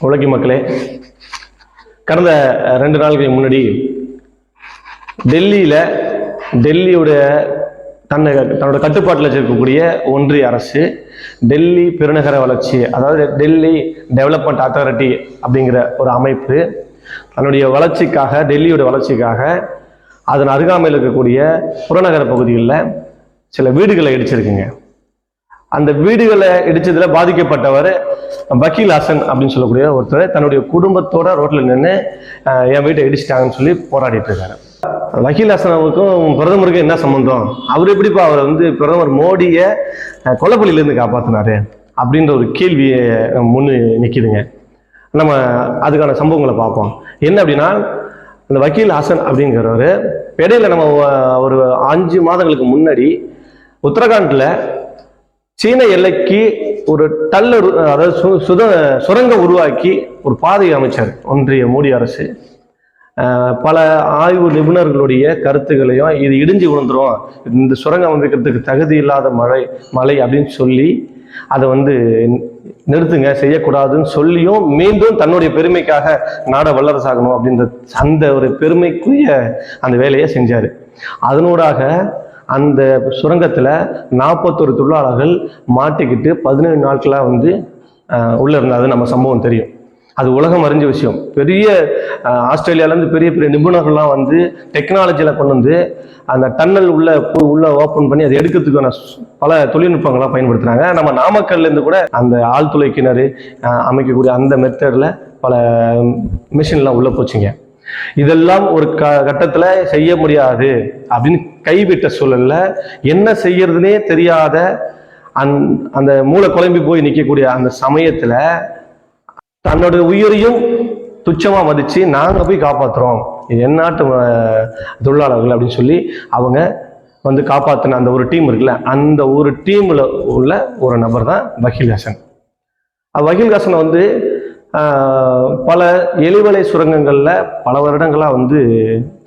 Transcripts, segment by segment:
உலகி மக்களே கடந்த ரெண்டு நாளுக்கு முன்னாடி டெல்லியில டெல்லியுடைய தன்னை தன்னோட கட்டுப்பாட்டில் இருக்கக்கூடிய ஒன்றிய அரசு டெல்லி பெருநகர வளர்ச்சி அதாவது டெல்லி டெவலப்மெண்ட் அத்தாரிட்டி அப்படிங்கிற ஒரு அமைப்பு தன்னுடைய வளர்ச்சிக்காக டெல்லியோட வளர்ச்சிக்காக அதன் அருகாமையில் இருக்கக்கூடிய புறநகர பகுதிகளில் சில வீடுகளை இடிச்சிருக்குங்க. அந்த வீடுகளை இடிச்சதுல பாதிக்கப்பட்டவர் வக்கீல் ஹசன் அப்படின்னு சொல்லக்கூடிய ஒருத்தர் தன்னுடைய குடும்பத்தோட ரோட்ல நின்று என் வீட்டை இடிச்சிட்டாங்கன்னு சொல்லி போராடிட்டு இருக்காரு. வக்கீல் ஹசனுக்கும் பிரதமருக்கும் என்ன சம்பந்தம்? அவர் எப்படிப்பா அவர் வந்து பிரதமர் மோடியை கொலப்பள்ளியிலேருந்து கொலைப்பள்ளியிலேருந்து காப்பாத்தினாரு? அப்படின்ற ஒரு கேள்வியை முன்னு நிற்கிதுங்க நம்ம அதுக்கான சம்பவங்களை பார்ப்போம். என்ன அப்படின்னா இந்த வக்கீல் ஹசன் அப்படிங்கிறவர் இடையில நம்ம ஒரு அஞ்சு மாதங்களுக்கு முன்னாடி உத்தரகாண்டில் சீன எல்லைக்கு ஒரு டல்லர் அதாவது சு- சுத சுரங்கம் உருவாக்கி ஒரு பாதை அமைச்சார் ஒன்றிய மோடி அரசு. பல ஆய்வு நிபுணர்களுடைய கருத்துக்களையும் இது இடிஞ்சு விழுந்துரும். இந்த சுரங்கம் அமைக்கிறதுக்கு தகுதி இல்லாத மழை மலை அப்படின்னு சொல்லி அதை வந்து நிறுத்துங்க செய்யக்கூடாதுன்னு சொல்லியும் மீண்டும் தன்னுடைய பெருமைக்காக நாட வல்லரசாகணும் அப்படின்ற அந்த ஒரு பெருமைக்குரிய அந்த வேலையை செஞ்சார். அதனூடாக அந்த சுரங்கத்தில் நாற்பத்தொரு தொழிலாளர்கள் மாட்டிக்கிட்டு பதினேழு நாட்களாக வந்து உள்ளே இருந்தால் அது நம்ம சம்பவம் தெரியும். அது உலகம் அறிஞ்ச விஷயம். பெரிய ஆஸ்திரேலியாவிலேருந்து ஆஸ்திரேலியாலேருந்து பெரிய பெரிய நிபுணர்கள்லாம் வந்து டெக்னாலஜியில் கொண்டு வந்து அந்த டன்னல் உள்ள உள்ள ஓப்பன் பண்ணி அதை எடுக்கிறதுக்கான பல தொழில்நுட்பங்கள்லாம் பயன்படுத்துகிறாங்க நம்ம நாமக்கல்லேருந்து கூட அந்த ஆழ்துளை கிணறு அமைக்கக்கூடிய அந்த மெத்தடில் பல மிஷின்லாம் உள்ளே போச்சுங்க. இதெல்லாம் ஒரு க கட்டத்தில் செய்ய முடியாது அப்படின்னு கைவிட்ட சூழல்ல என்ன செய்யறதுனே தெரியாத அந் அந்த மூளை குழம்பி போய் நிற்கக்கூடிய அந்த சமயத்துல தன்னோட உயிரையும் துச்சமா மதிச்சு நாங்க போய் காப்பாத்துறோம். இது எந்நாட்டு தொழிலாளர்கள் அப்படின்னு சொல்லி அவங்க வந்து காப்பாத்தின அந்த ஒரு டீம் இருக்குல்ல அந்த ஒரு டீம்ல உள்ள ஒரு நபர் தான் வக்கீல் ஹசன். அஹ் வக்கீல் வந்து பல எலிவலை சுரங்கங்களில் பல வருடங்களாக வந்து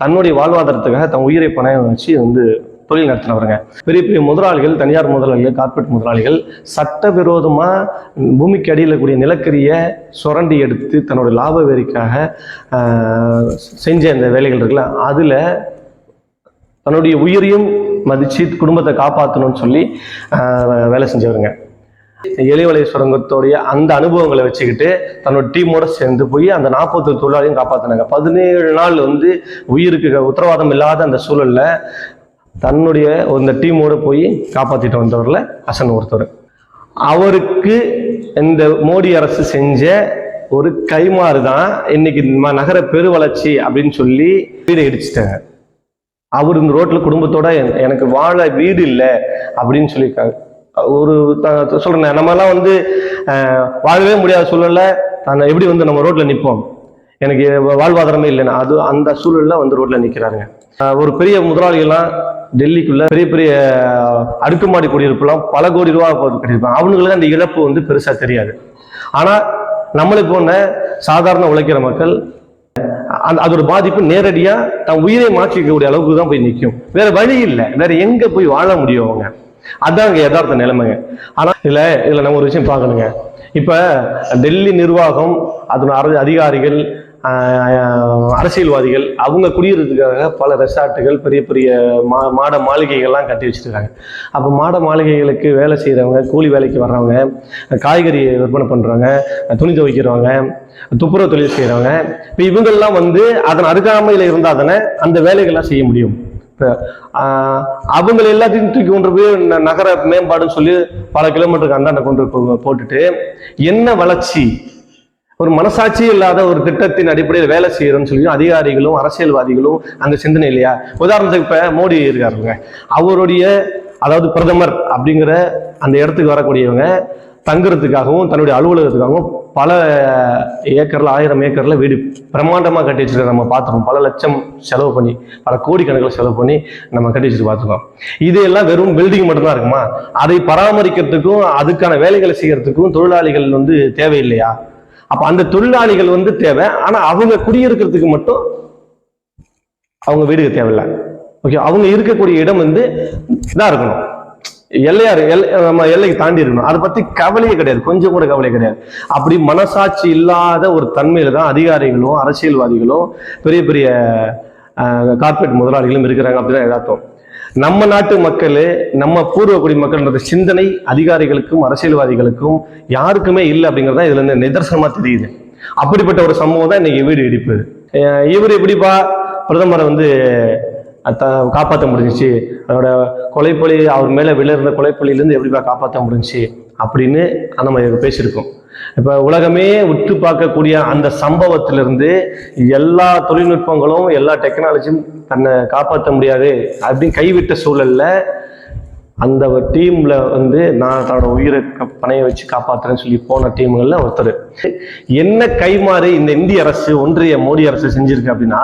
தன்னுடைய வாழ்வாதாரத்துக்காக தன் உயிரை பணம் வச்சு வந்து தொழில் நடத்தினவருங்க. பெரிய பெரிய முதலாளிகள் தனியார் முதலாளிகள் கார்ப்பரேட் முதலாளிகள் சட்டவிரோதமாக பூமிக்கு அடியில் கூடிய நிலக்கரியை சுரண்டி எடுத்து தன்னுடைய லாப வெறிக்காக செஞ்ச அந்த வேலைகள் இருக்குல்ல அதில் தன்னுடைய உயிரையும் மதித்து குடும்பத்தை காப்பாற்றணும்னு சொல்லி வேலை செஞ்சவருங்க. எலிவலை சுரங்கத்தோடைய அந்த அனுபவங்களை வச்சுக்கிட்டு தன்னோட டீமோட சேர்ந்து போய் அந்த நாற்பத்தி தொழிலாளியும் காப்பாத்தினாங்க. பதினேழு நாள் வந்து உயிருக்கு உத்தரவாதம் இல்லாத அந்த சூழல்ல தன்னுடைய இந்த டீமோட போய் காப்பாத்திட்டு வந்தவர்ல ஹசன் ஒருத்தர். அவருக்கு இந்த மோடி அரசு செஞ்ச ஒரு கைமாறு தான் இன்னைக்கு நகர பெருவளர்ச்சி அப்படின்னு சொல்லி வீடு இடிச்சிட்டாங்க. அவர் இந்த ரோட்ல குடும்பத்தோட எனக்கு வாழ வீடு இல்லை அப்படின்னு சொல்லியிருக்காங்க. ஒரு த- சொல்றேன் நம்மலாம் வந்து வாழவே முடியாத சூழல்ல தன்னை எப்படி வந்து நம்ம ரோட்ல நிற்போம் எனக்கு வாழ்வாதாரமே இல்லைன்னா அது அந்த சூழல்ல வந்து ரோட்ல நிற்கிறாருங்க ஒரு பெரிய முதலாளிகள்லாம் டெல்லிக்குள்ள பெரிய பெரிய அடுக்குமாடி குடியிருப்புலாம் பல கோடி ரூபா கட்டியிருப்பாங்க. அவனுங்களுக்கு அந்த இழப்பு வந்து பெருசா தெரியாது. ஆனா நம்மளை போன சாதாரண உழைக்கிற மக்கள் அந்த அதோட பாதிப்பு நேரடியா தன் உயிரை மாற்றிக்கக்கூடிய அளவுக்கு தான் போய் நிற்கும் வேற வழி இல்லை. வேற எங்க போய் வாழ முடியும் அவங்க? அதான் இங்க யதார்த்த நிலைமைங்க. ஆனா இதுல இதுல நம்ம ஒரு விஷயம் பார்க்கணுங்க. இப்ப டெல்லி நிர்வாகம் அதன் அதிகாரிகள் அரசியல்வாதிகள் அவங்க குடியிருக்கிறதுக்காக பல ரெசார்ட்டுகள் பெரிய பெரிய மா மாட மாளிகைகள்லாம் கட்டி வச்சிருக்காங்க. அப்போ மாட மாளிகைகளுக்கு வேலை செய்கிறவங்க கூலி வேலைக்கு வர்றவங்க காய்கறி விற்பனை பண்ணுறவங்க துணி துவைக்கிறவங்க துப்புரவு தொழில் செய்கிறவங்க இப்போ இவங்கெல்லாம் வந்து அதன் அருகாமையில் இருந்தால் தானே அந்த வேலைகள்லாம் செய்ய முடியும். அவங்க எல்லாத்தையும் தூக்கி கொண்டு போய் ந- நகர மேம்பாடுன்னு சொல்லி பல கிலோமீட்டருக்கு அந்தாண்ட கொண்டு போட்டுட்டு என்ன வளர்ச்சி? ஒரு மனசாட்சி இல்லாத ஒரு திட்டத்தின் அடிப்படையில் வேலை செய்யறோம்னு சொல்லி அதிகாரிகளும் அரசியல்வாதிகளும் அந்த சிந்தனை இல்லையா? உதாரணத்துக்கு இப்ப மோடி இருக்காருங்க அவருடைய அதாவது பிரதமர் அப்படிங்கிற அந்த இடத்துக்கு வரக்கூடியவங்க தங்குறதுக்காகவும் தன்னுடைய அலுவலகத்துக்காகவும் பல ஏக்கர்ல ஆயிரம் ஏக்கர்ல வீடு பிரம்மாண்டமாக கட்டி வச்சிருக்க நம்ம பார்த்துருக்கோம் பல லட்சம் செலவு பண்ணி பல கோடிக்கணக்கில் செலவு பண்ணி நம்ம கட்டி வச்சுட்டு பார்த்துருக்கோம் இதையெல்லாம் வெறும் பில்டிங் மட்டும்தான் இருக்குமா? அதை பராமரிக்கிறதுக்கும் அதுக்கான வேலைகளை செய்யறதுக்கும் தொழிலாளிகள் வந்து தேவையில்லையா? அப்ப அந்த தொழிலாளிகள் வந்து தேவை. ஆனா அவங்க குடியிருக்கிறதுக்கு மட்டும் அவங்க வீடுக்கு தேவையில்லை. ஓகே? அவங்க இருக்கக்கூடிய இடம் வந்து இதாக இருக்கணும். எல்லையார் எல் நம்ம எல்லைக்கு தாண்டி இருக்கணும். அதை பத்தி கவலையே கிடையாது. கொஞ்சம் கூட கவலை கிடையாது. அப்படி மனசாட்சி இல்லாத ஒரு தன்மையில தான் அதிகாரிகளும் அரசியல்வாதிகளும் பெரிய பெரிய கார்பரேட் முதலாளிகளும் இருக்கிறாங்க அப்படிதான் எதார்த்தம். நம்ம நாட்டு மக்கள் நம்ம பூர்வ குடி மக்கள்ன்றது சிந்தனை அதிகாரிகளுக்கும் அரசியல்வாதிகளுக்கும் யாருக்குமே இல்லை அப்படிங்கிறது தான் இதுல இருந்து நிதர்சனமா தெரியுது. அப்படிப்பட்ட ஒரு சம்பவம் தான் இன்னைக்கு வீடு இடிப்பு. இவர் எப்படிப்பா பிரதமரை வந்து காப்பாற்ற முடிஞ்சிச்சு. அதோட கொலைப்பழி அவர் மேலே விழுந்த கொலைப்பழியிலேருந்து எப்படிப்பா காப்பாற்ற முடிஞ்சுச்சு அப்படின்னு நம்ம பேசியிருக்கோம். இப்போ உலகமே உற்று பார்க்கக்கூடிய அந்த சம்பவத்திலிருந்து எல்லா தொழில்நுட்பங்களும் எல்லா டெக்னாலஜியும் தன்னை காப்பாற்ற முடியாது அப்படின்னு கைவிட்ட சூழலில் அந்த டீம்ல வந்து நான் தன்னோட உயிரை க- பணைய வச்சு காப்பாத்துறேன்னு சொல்லி போன டீம்கள்ல ஒருத்தர். என்ன கைமாறு இந்த இந்திய அரசு ஒன்றிய மோடி அரசு செஞ்சிருக்கு அப்படின்னா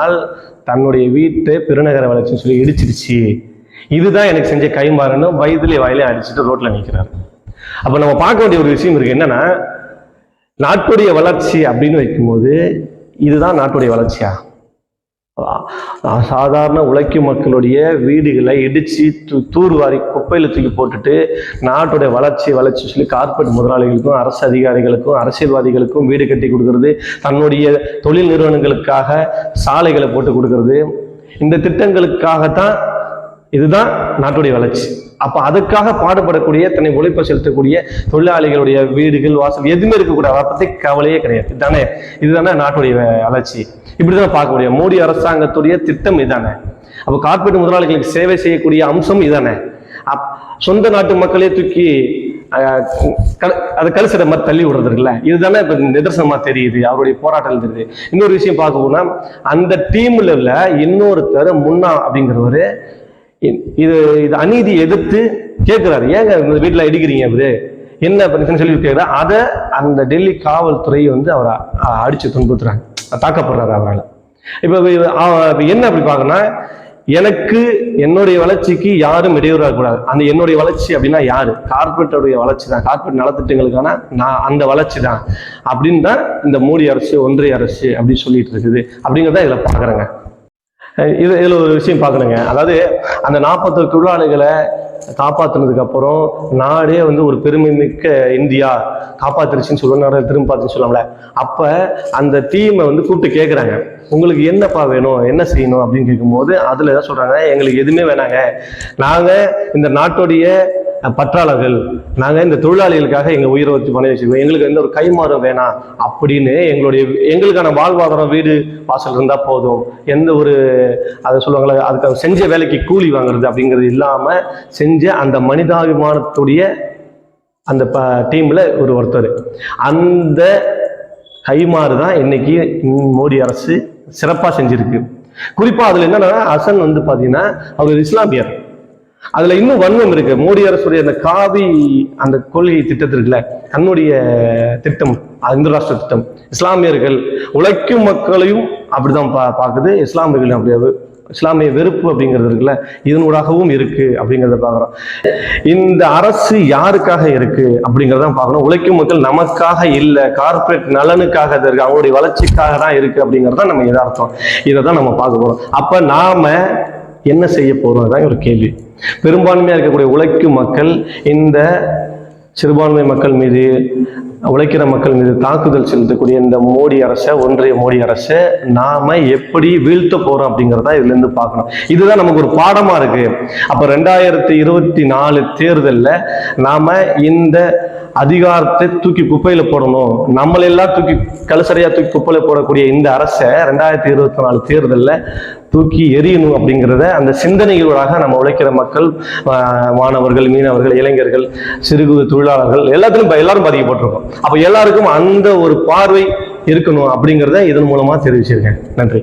தன்னுடைய வீட்டு பெருநகர வளர்ச்சின்னு சொல்லி இடிச்சிருச்சு இதுதான் எனக்கு செஞ்ச கைமாறுன்னு வயதுலேயே வாயிலே அடிச்சுட்டு ரோட்ல நிற்கிறாரு அப்ப நம்ம பார்க்க வேண்டிய ஒரு விஷயம் இருக்கு. என்னன்னா நாட்டுடைய வளர்ச்சி அப்படின்னு வைக்கும்போது இதுதான் நாட்டுடைய வளர்ச்சியா? சாதாரண உழைக்கும் மக்களுடைய வீடுகளை இடிச்சு தூ தூர்வாரி குப்பையில் தூக்கி போட்டுட்டு நாட்டுடைய வளர்ச்சி வளர்ச்சி சொல்லி கார்பரேட் முதலாளிகளுக்கும் அரசு அதிகாரிகளுக்கும் அரசியல்வாதிகளுக்கும் வீடு கட்டி கொடுக்கறது தன்னுடைய தொழில் நிறுவனங்களுக்காக சாலைகளை போட்டு கொடுக்கறது. இந்த திட்டங்களுக்காகத்தான் இதுதான் நாட்டுடைய வளர்ச்சி. அப்போ அதுக்காக பாடுபடக்கூடிய தன்னை உழைப்பை செலுத்தக்கூடிய தொழிலாளிகளுடைய வீடுகள் வாசல் எதுவுமே இருக்கக்கூடாது. அதை பற்றி கவலையே கிடையாது. இதுதானே இதுதானே நாட்டுடைய வ- வளர்ச்சி. இப்படிதான் பார்க்க முடியும். மோடி அரசாங்கத்துடைய திட்டம் இதானே? அப்போ கார்ப்பரேட் முதலாளிகளுக்கு சேவை செய்யக்கூடிய அம்சம் இதானே? அப்- சொந்த நாட்டு மக்களே தூக்கி அஹ், கல்- அது கழுசட மாதிரி தள்ளி விடுறது இருக்குல்ல? இதுதானே இப்ப நிதர்சனமா தெரியுது. அவருடைய போராட்டம் தெரியுது. இன்னொரு விஷயம் பார்க்க போனா அந்த டீம்ல இன்னொருத்தர் முன்னா அப்படிங்கிறவரு இது இது அநீதி எதிர்த்து கேட்கிறாரு. ஏங்க இந்த வீட்டில் இடிக்கிறீங்க அவரு என்ன பிரச்சனை சொல்லி கேட்குறா. அதை அந்த டெல்லி காவல்துறை வந்து அவரை அடித்து அடிச்சு துன்புறுத்துறாங்க. தாக்கப்படுறாரு அவரால். இப்போ என்ன அப்படி பார்க்கணும்னா எனக்கு என்னுடைய வளர்ச்சிக்கு யாரும் இடையூறாக கூடாது அந்த என்னுடைய வளர்ச்சி அப்படின்னா யாரு? கார்பரேட்டோடைய வளர்ச்சி தான். கார்பரேட் நலத்திட்டங்களுக்கான நான் அந்த வளர்ச்சி தான். அப்படின்னு தான் இந்த மோடி அரசு ஒன்றிய அரசு அப்படின்னு சொல்லிட்டு இருக்குது. அப்படிங்கிறத இதில் பார்க்குறேங்க. இது இதில் ஒரு விஷயம் பார்க்கணுங்க. அதாவது அந்த நாற்பத்தொரு தொழிலாளிகளை காப்பாற்றினதுக்கப்புறம் நாடே வந்து ஒரு பெருமை மிக்க இந்தியா காப்பாத்துருச்சுன்னு சொல்லுவாங்க. திரும்ப பார்த்துன்னு சொல்லலாம்ல. அப்போ அந்த டீமை வந்து கூப்பிட்டு கேட்குறாங்க உங்களுக்கு என்னப்பா வேணும்? என்ன செய்யணும்? அப்படின்னு கேட்கும்போது அதில் எதாவது சொல்கிறாங்க எங்களுக்கு எதுவுமே வேணாங்க. நாங்கள் இந்த நாட்டுடைய பற்றாளர்கள். நாங்கள் இந்த தொழிலாளிகளுக்காக எங்கள் உயிரை வச்சு பணம் வச்சுக்கோம் எங்களுக்கு எந்த ஒரு கைமாறும் வேணாம் அப்படின்னு எங்களுடைய எங்களுக்கான வாழ்வாதாரம் வீடு வாசல் இருந்தால் போதும். எந்த ஒரு அதை சொல்லுவாங்களே அதுக்கு செஞ்ச வேலைக்கு கூலி வாங்குறது அப்படிங்கிறது இல்லாமல் செஞ்ச அந்த மனிதாபிமானத்துடைய அந்த ப டீமில் ஒரு ஒருத்தர். அந்த கைமாறு தான் இன்னைக்கு மோடி அரசு சிறப்பாக செஞ்சிருக்கு. குறிப்பாக அதில் என்னன்னா ஹசன் வந்து பார்த்தீங்கன்னா அவர் இஸ்லாமியர். அதுல இன்னும் வன்மம் இருக்கு. மோடி அரசுடைய அந்த காவி அந்த கொள்கை திட்டத்தில் இருக்குல்ல தன்னுடைய திட்டம் இந்து ராஷ்டிர திட்டம். இஸ்லாமியர்கள் உழைக்கும் மக்களையும் அப்படிதான் பா பார்க்குது. இஸ்லாமியர்கள் அப்படி இஸ்லாமிய வெறுப்பு அப்படிங்கிறது இருக்குல்ல இதனூடாகவும் இருக்கு அப்படிங்கிறத பார்க்குறோம். இந்த அரசு யாருக்காக இருக்கு அப்படிங்கிறத பார்க்கணும். உழைக்கும் மக்கள் நமக்காக இல்லை கார்ப்பரேட் நலனுக்காக இருக்கு. அவங்களுடைய வளர்ச்சிக்காக தான் இருக்கு அப்படிங்கிறது தான் நம்ம எதார்த்தம் இதை தான் நம்ம பார்க்க போறோம். அப்ப நாம என்ன செய்ய போகிறோம் தான் ஒரு கேள்வி. பெரும்பான்மையாக இருக்கக்கூடிய உழைக்கும் மக்கள் இந்த சிறுபான்மை மக்கள் மீது உழைக்கிற மக்கள் மீது தாக்குதல் செலுத்தக்கூடிய இந்த மோடி அரசை ஒன்றிய மோடி அரசை நாம எப்படி வீழ்த்த போறோம் அப்படிங்கிறத இதுல இருந்து பார்க்கணும். இதுதான் நமக்கு ஒரு பாடமா இருக்கு. அப்ப ரெண்டாயிரத்தி இருபத்தி நாலு தேர்தலில் நாம இந்த அதிகாரத்தை தூக்கி குப்பையில போடணும். நம்மளெல்லாம் தூக்கி கலசரையா தூக்கி குப்பையில போடக்கூடிய இந்த அரசை ரெண்டாயிரத்தி இருபத்தி நாலு தேர்தலில் தூக்கி எரியணும் அப்படிங்கிறத அந்த சிந்தனைகளோடாக நம்ம உழைக்கிற மக்கள் மாணவர்கள் மீனவர்கள் இளைஞர்கள் சிறு குறு தொழிலாளர்கள் எல்லாத்திலும் எல்லாரும் பாதிக்கப்பட்டிருக்கோம். அப்ப எல்லாருக்கும் அந்த ஒரு பார்வை இருக்கணும் அப்படிங்கிறத இதன் மூலமா தெரிவிச்சிருக்கேன். நன்றி.